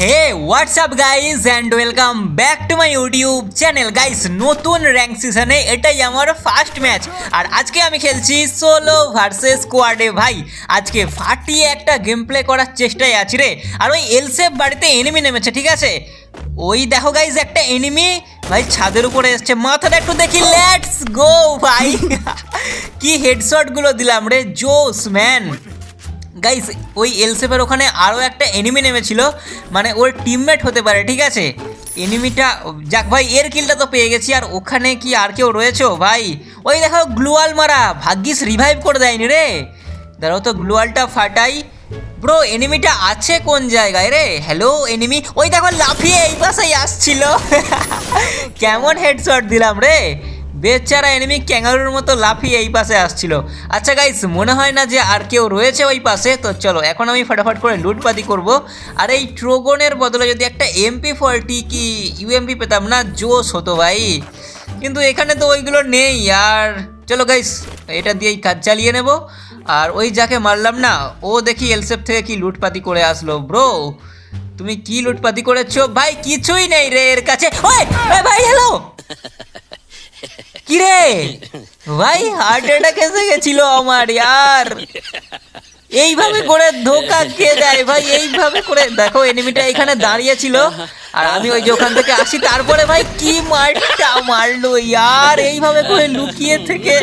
Hey what's up guys and welcome back to my YouTube channel guys নতুন rank সিজনে এটাই আমার first match আর আজকে আমি খেলছি সোলো ভার্সেস স্কোয়াডে ভাই, আজকে ফাটিয়ে একটা গেম প্লে করার চেষ্টায় আছি রে। আর ওই এলসেফ বাড়িতে এনিমি নেমেছে, ঠিক আছে? ওই দেখো গাইস একটা এনিমি ভাই, ছাদের উপরে এসছে। মাথাটা একটু দেখি। লেটস গো ভাই। কি হেডশটগুলো দিলাম রে। জোস ম্যান গাইস ওই এলসেফের ওখানে আরও একটা এনিমি নেমেছিল। মানে ওর টিমমেট হতে পারে, ঠিক আছে? এনিমিটা যাক ভাই, এর কিলটা তো পেয়ে গেছি। আর ওখানে কি আর কেউ রয়েছো ভাই, ওই দেখো গ্লুয়াল মারা, ভাগ্যিস রিভাইভ করে দেয়নি রে। দাঁড়াও তো গ্লুয়ালটা ফাটাই। ব্রো এনিমিটা আছে কোন জায়গায় রে? হ্যালো এনিমি ওই দেখো লাফিয়ে এই পাশেই আসছিল। কেমন হেডশট দিলাম রে। বেচারা এনিমি ক্যাঙ্গারুর মতো লাফিয়ে এই পাশে আসছিল। আচ্ছা গাইস মনে হয় না যে আর কেউ রয়েছে ওই পাশে, তো চলো, এখন আমি ফটাফট করে লুটপাতি করব। আর এই ট্রোগনের বদলে যদি একটা এমপি ফোরটি কি ইউএমপি পেতাম না, জোশ হতো ভাই। কিন্তু এখানে তো ওইগুলো নেই, আর চলো গাইস এটা দিয়েই কাজ চালিয়ে নেব। আর ওই যাকে মারলাম না, ও দেখি এলসেফ থেকে কি লুটপাতি করে আসলো। ব্রো তুমি কি লুটপাতি করেছ? ভাই, কিছুই নেই রে এর কাছে। ওই ভাই হ্যালো কিরে? ভাই হার্ট অ্যাটাক এসে গেছিল আমার, ইয়ার। এইভাবে করে ধোকা কে দেয় ভাই? এইভাবে করে। দেখো এনিমিটা এখানে দাঁড়িয়ে ছিল। আর আমি ওই যে ওখান থেকে আসি। তারপরে ভাই, কি মারটা মারলো, ইয়ার? এইভাবে করে লুকিয়ে থেকে।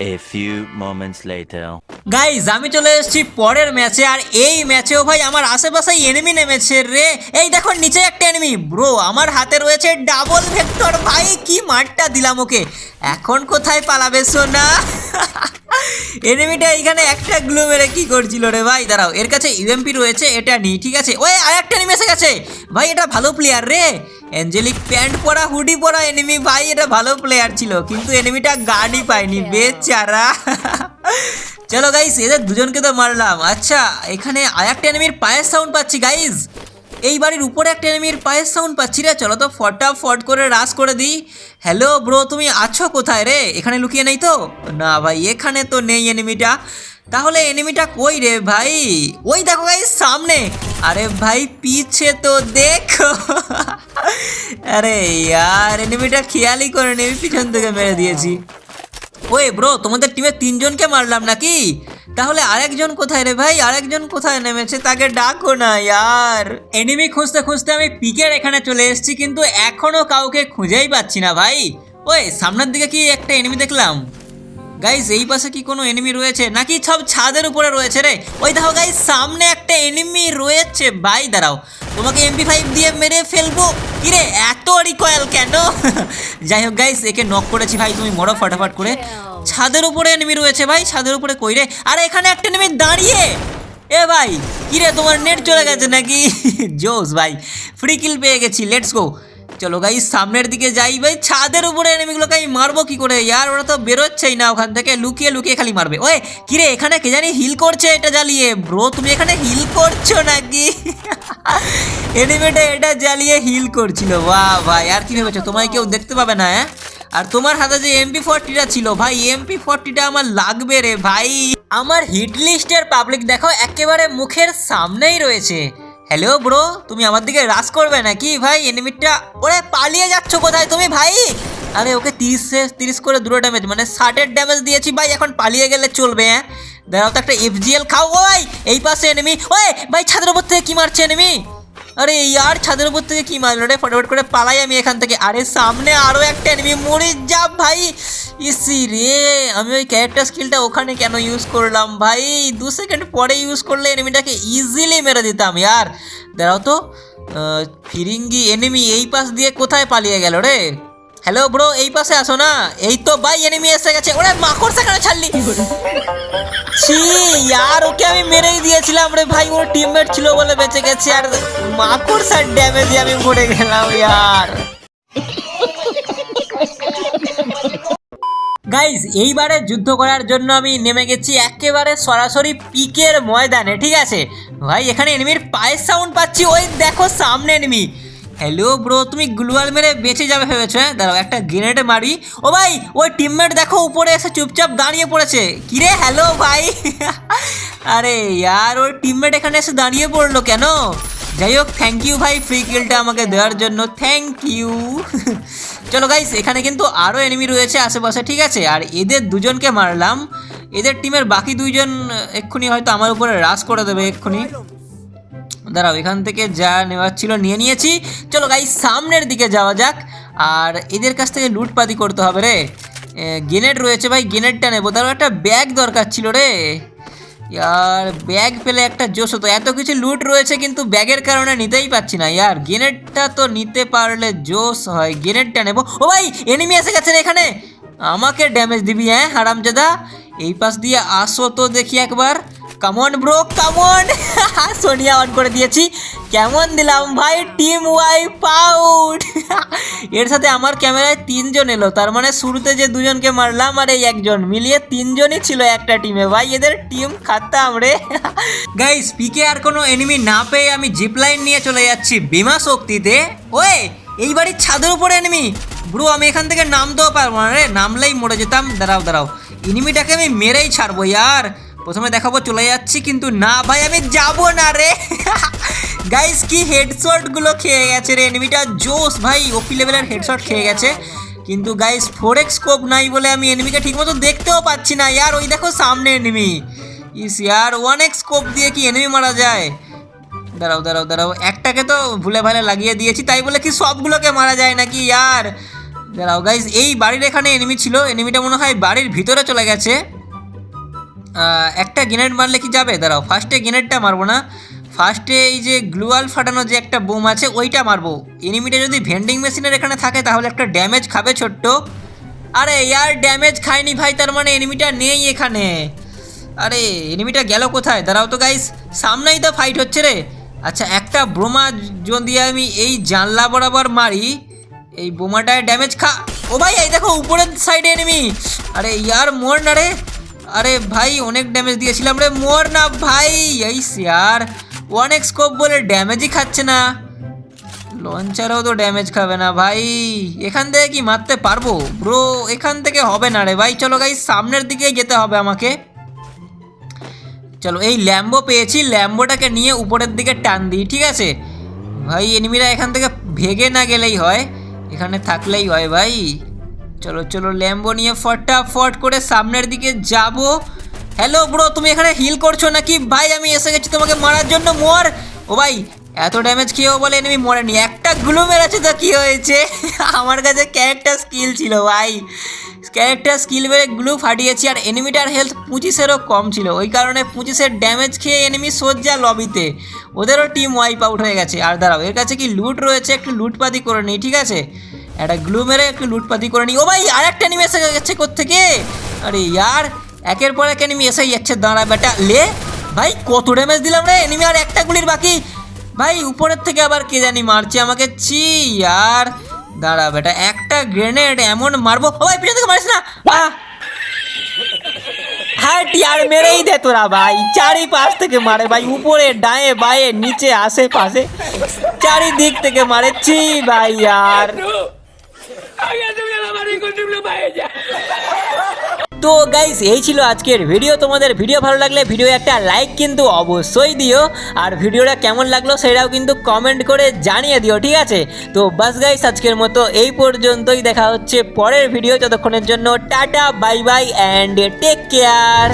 A few moments later. Guys আমি চলে এসেছি পরের ম্যাচে আর এই ম্যাচেও ভাই আমার আশেপাশে এনিমি নেমেছে রে। এই দেখো, নিচে একটা এনিমি ব্রো আমার হাতে রয়েছে ডাবল ভেক্টর ভাই, কি মারটা দিলাম ওকে। এখন কোথায় পালাবে, সোনা? এনিমিটা এখানে একটা গ্লু মেরে কি করছিল রে ভাই? দাঁড়াও এর কাছে ইউএমপি রয়েছে এটা নি ঠিক আছে? ওই আর একটা এনিমি এসে গেছে! ভাই এটা ভালো প্লেয়ার রে! অ্যাঞ্জেলিক প্যান্ট পরা হুডি পরা এনিমি ভাই এটা ভালো প্লেয়ার ছিল কিন্তু এনিমিটা গার্ডই পায়নি বেচারা! চলো গাইস এদের দুজনকে তো মারলাম। আচ্ছা এখানে আর একটা এনিমির পায়ের সাউন্ড পাচ্ছি গাইজ এই বাড়ির উপরে একটা এনিমির পায়ের সাউন্ড পাচ্ছি রে, চলো তো ফটাফট করে রাস করে দিই। হ্যালো ব্রো তুমি আছো কোথায় রে? এখানে লুকিয়ে নেই তো? না ভাই, এখানে তো নেই এনিমিটা। তাহলে এনিমিটা কই রে ভাই? ওই দেখো ভাই সামনে। আরে ভাই, পিছে তো দেখো। আরে ইয়ার, এনিমিটা খেয়ালই করে আমি পিছন থেকে মেরে দিয়েছি। ওই ব্রো তোমাদের টিমে তিনজনকে মারলাম নাকি? তাহলে আরেকজন কোথায় রে ভাই? আরেকজন কোথায় নেমেছে? তাকে ডাকো না, ইয়ার। এনিমি খুঁজতে খুঁজতে আমি পিকের এখানে চলে এসেছি, কিন্তু এখনও কাউকে খুঁজেই পাচ্ছি না ভাই। ওই, সামনের দিকে কি একটা এনিমি দেখলাম? গাইস এই পাশে কি কোনো এনিমি রয়েছে? নাকি সব ছাদের উপরে রয়েছে রে? ওই দেখো গাইস সামনে একটা এনিমি রয়েছে। ভাই, দাঁড়াও। তোমাকে এমপি ফাইভ দিয়ে মেরে ফেলব? কিরে, এত রিকয়েল কেন? যাই হোক গাইস একে নক করেছি ভাই, তুমি মরো ফটাফট করে। ছাদের উপরে এনিমি রয়েছে ভাই, ছাদের উপরে কই রে আরে, এখানে একটা এনিমি দাঁড়িয়ে! এ ভাই, কিরে, তোমার নেট চলে গেছে নাকি? জোস ভাই ফ্রি কিল পেয়ে গেছি লেটস গো চলো গাই সামনের দিকে যাই ভাই। ছাদের উপরে এনিমিগুলোকে আমি মারবো কি করে? ইয়ার, ওরা তো বেরোচ্ছেই না ওখান থেকে। লুকিয়ে লুকিয়ে খালি মারবে। ওই কিরে এখানে কে জানি হিল করছে এটা জ্বালিয়ে। ব্রো, তুমি এখানে হিল করছ নাকি? এনিমিটা এটা জ্বালিয়ে হিল করছিল। বাহ ভাই আর কি ভেবেছো? তোমায় কেউ দেখতে পাবে না হ্যাঁ? আর তোমার হাতে যে এমপি ফোরটিটা ছিল, ভাই এমপি ফোরটিটা আমার লাগবে রে, ভাই। আমার হিট লিস্টের পাবলিক দেখো, একেবারে মুখের সামনেই রয়েছে। হ্যালো ব্রো তুমি আমার দিকে রাস করবে নাকি, ভাই? এনিমিটটা ওরে, পালিয়ে যাচ্ছ কোথায় তুমি, ভাই? আরে, ওকে তিরিশ তিরিশ করে দুটো ড্যামেজ মানে ষাটের ড্যামেজ দিয়েছি, ভাই। এখন পালিয়ে গেলে চলবে হ্যাঁ? দাঁড়াও তো একটা এফজিএল খাও ভাই এই পাশে এনিমি ওই! ভাই, ছাদের উপর থেকে কি মারছে এনিমি আরে ইয়ার, ছাদের উপর থেকে কি মারলো রে? ফটোফট করে পালাই আমি এখান থেকে। আরে সামনে আরও একটা এনিমি মরে যা ভাই। ইসি রে, আমি ওই ক্যারেক্টার স্কিলটা ওখানে কেন ইউজ করলাম ভাই? দু সেকেন্ড পরে ইউজ করলে এনিমিটাকে ইজিলি মেরে দিতাম, ইয়ার। দাঁড়াও তো ফিরিঙ্গি এনিমি এই পাশ দিয়ে কোথায় পালিয়ে গেল রে? হ্যালো ব্রো এই পাশে আসো না। এই তো ভাই এনিমি এসে গেছে। ওরে, মাকড় সেখানে ছাড়লি। ছি ইয়ার ওকে আমি মেরেই দিয়েছিলাম রে ভাই। ওর টিমমেট ছিল বলে বেঁচে গেছে। আর মাকড় ড্যামেজে আমি মরে গেলাম, ইয়ার। গাইজ এইবারে যুদ্ধ করার জন্য আমি নেমে গেছি একেবারে সরাসরি পিকের ময়দানে, ঠিক আছে? ভাই, এখানে এনিমির পায়ের সাউন্ড পাচ্ছি। ওই দেখো, সামনে এনিমি হ্যালো ব্রো তুমি গ্লুয়াল মেরে বেঁচে যাবে ভেবেছো হ্যাঁ? দাঁড়াও, একটা গ্রেনেড মারি। ও ভাই ওই টিমমেট দেখো, উপরে এসে চুপচাপ দাঁড়িয়ে পড়েছে। কিরে হ্যালো ভাই? আরে ইয়ার, ওর টিমমেট এখানে এসে দাঁড়িয়ে পড়ল কেন? যাই হোক থ্যাংক ইউ ভাই ফ্রি কিলটা আমাকে দেওয়ার জন্য। থ্যাংক ইউ চলো গাইস এখানে কিন্তু আরও এনিমি রয়েছে আশেপাশে, ঠিক আছে? আর এদের দুজনকে মারলাম। এদের টিমের বাকি দুইজন এক্ষুনি হয়তো আমার উপরে রাশ করে দেবে, এক্ষুনি। দাঁড়াও, এখান থেকে যা নেওয়ার ছিল নিয়ে নিয়েছি। চলো গাই সামনের দিকে যাওয়া যাক। আর এদের কাছ থেকে লুটপাতি করতে হবে রে। গেনেট রয়েছে ভাই গেনেটটা নেব। তারও একটা ব্যাগ দরকার ছিল রে। ইয়ার ব্যাগ পেলে একটা জোশ হতো। এত কিছু লুট রয়েছে কিন্তু ব্যাগের কারণে নিতেই পাচ্ছি না। ইয়ার গেনেটটা তো নিতে পারলে জোশ হয়। গেনেটটা নেব। ও ভাই এনিমি এসে গেছে রে এখানে। আমাকে ড্যামেজ দিবি হ্যাঁ হারামজাদা? এই পাশ দিয়ে আসো তো দেখি একবার। Come on bro come on Sonia on করে দিয়েছি। কেমন দিলাম ভাই? টিম ওয়াইপ আউট এর সাথে আমার ক্যামেরায় তিনজন এলো। তার মানে শুরুতে যে দুজনকে মারলাম আর এই একজন, মিলিয়ে তিনজনই ছিল একটা টিমে ভাই, এদের টিম খাতাম রে। গাইস পিকে আর কোনো এনিমি না পেয়ে আমি জিপ লাইন নিয়ে চলে যাচ্ছি বিমা শক্তিতে। ওয়ে, এই বাড়ির ছাদের উপরে এনিমি ব্রো আমি এখান থেকে নামতেও পারব না রে। নামলেই মরে যেতাম। দাঁড়াও দাঁড়াও। এনিমিটাকে আমি মেরেই ছাড়বো, ইয়ার। প্রথমে দেখাবো, চলে যাচ্ছি, কিন্তু না ভাই, আমি যাব না রে। গাইস কি হেডশটগুলো খেয়ে গেছে রে এনিমিটা জোস ভাই ওপি লেভেলের হেডশট খেয়ে গেছে। কিন্তু গাইস ফোর স্কোপ নাই বলে আমি এনিমিকে ঠিকমতো দেখতেও পাচ্ছি না। ইয়ার, ওই দেখো সামনে এনিমি ইস, ইয়ার ওয়ান এক্স স্কোপ দিয়ে কি এনিমি মারা যায়? দাঁড়াও দাঁড়াও দাঁড়াও, একটাকে তো ভুলে ভালে লাগিয়ে দিয়েছি, তাই বলে কি সবগুলোকে মারা যায় নাকি ইয়ার? দাঁড়াও গাইস এই বাড়ির এখানে এনিমি ছিল এনিমিটা মনে হয় বাড়ির ভিতরে চলে গেছে। একটা গ্রেনেড মারলে কি যাবে? দাঁড়াও ফার্স্টে গ্রেনেডটা মারবো না। ফার্স্টে এই যে গ্লুয়াল ফাটানো যে একটা বোম আছে, ওইটা মারবো। এনিমিটা যদি ভেন্ডিং মেশিনের এখানে থাকে, তাহলে একটা ড্যামেজ খাবে ছোট্ট। আরে ইয়ার ড্যামেজ খায়নি ভাই, তার মানে এনিমিটা নেই এখানে। আরে এনিমিটা গেল কোথায়? দাঁড়াও তো গাইস সামনেই তো ফাইট হচ্ছে রে। আচ্ছা একটা বোমা যদি আমি এই জানলা বরাবর মারি, এই বোমাটায় ড্যামেজ খা ও ভাই, এই দেখো, উপরের সাইডে এনিমি আরে ইয়ার মোর না রে। আরে ভাই, অনেক ড্যামেজ দিয়েছিলাম রে। মোর না ভাই। এই ইয়ার অনেক স্কোপ বলে ড্যামেজই খাচ্ছে না। লঞ্চারও তো ড্যামেজ খাবে না ভাই। এখান থেকে কি মারতে পারব? ব্রো এখান থেকে হবে না রে ভাই। চলো গাই সামনের দিকে যেতে হবে আমাকে। চলো, এই ল্যাম্বো পেয়েছি। ল্যাম্বোটাকে নিয়ে উপরের দিকে টান দিই, ঠিক আছে? ভাই এনিমিরা এখান থেকে ভেগে না গেলেই হয়। এখানে থাকলেই হয় ভাই। চলো চলো ল্যাম্বো নিয়ে ফটাফট করে সামনের দিকে যাব। হ্যালো ব্রো তুমি এখানে হিল করছ নাকি? ভাই, আমি এসে গেছি তোমাকে মারার জন্য, মর। ও ভাই, এত ড্যামেজ খেয়েও বলে এনিমি মরেনি। একটা গুলো মেরেছে তো কি হয়েছে? আমার কাছে ক্যারেক্টার স্কিল ছিল ভাই। ক্যারেক্টার স্কিল বেড়ে গ্লু ফাটিয়েছি আর এনিমিটার হেলথ পঁচিশেরও কম ছিল। ওই কারণে পঁচিশের ড্যামেজ খেয়ে এনিমি সজ্জা লবিতে ওদেরও টিম ওয়াইপ আউট হয়ে গেছে। আর দাঁড়াও, এর কাছে কি লুট রয়েছে? একটু লুটপাতি করে নিই, ঠিক আছে? একটা গ্লু মেরে একটু লুটপাতি করে নিই। ও ভাই আর একটা এনিমি এসে গেছে কোত্থেকে? আরে ইয়ার, একের পর এক এনিমি এসেই যাচ্ছে। দাঁড়া বেটা, লে। ভাই, কত ড্যামেজ দিলাম রে এনিমি আর একটা গুলির বাকি। ভাই, উপরের থেকে আবার কে জানি মারছে আমাকে। ছি আর দাঁড়া বেটা, একটা গ্রেনেড এমন মারবো। ও ভাই, পিছন থেকে মারিস না! হাট ইয়ার, মেরেই দে তোরা ভাই। চারিপাশ থেকে মারে ভাই, উপরে ডায়ে বায়ে, নিচে, আশেপাশে। চারিদিক থেকে মারে। ছি ভাই, ইয়ার। তো গাইস এই ছিল আজকের ভিডিও তোমাদের ভিডিও ভালো লাগলে ভিডিও একটা লাইক কিন্তু অবশ্যই দিও। আর ভিডিওটা কেমন লাগল সেটাও কিন্তু কমেন্ট করে জানিয়ে দিও, ঠিক আছে? তো বাস গাইস আজকের মতো এই পর্যন্তই। দেখা হচ্ছে পরের ভিডিও যতক্ষণের জন্য tata bye bye and take care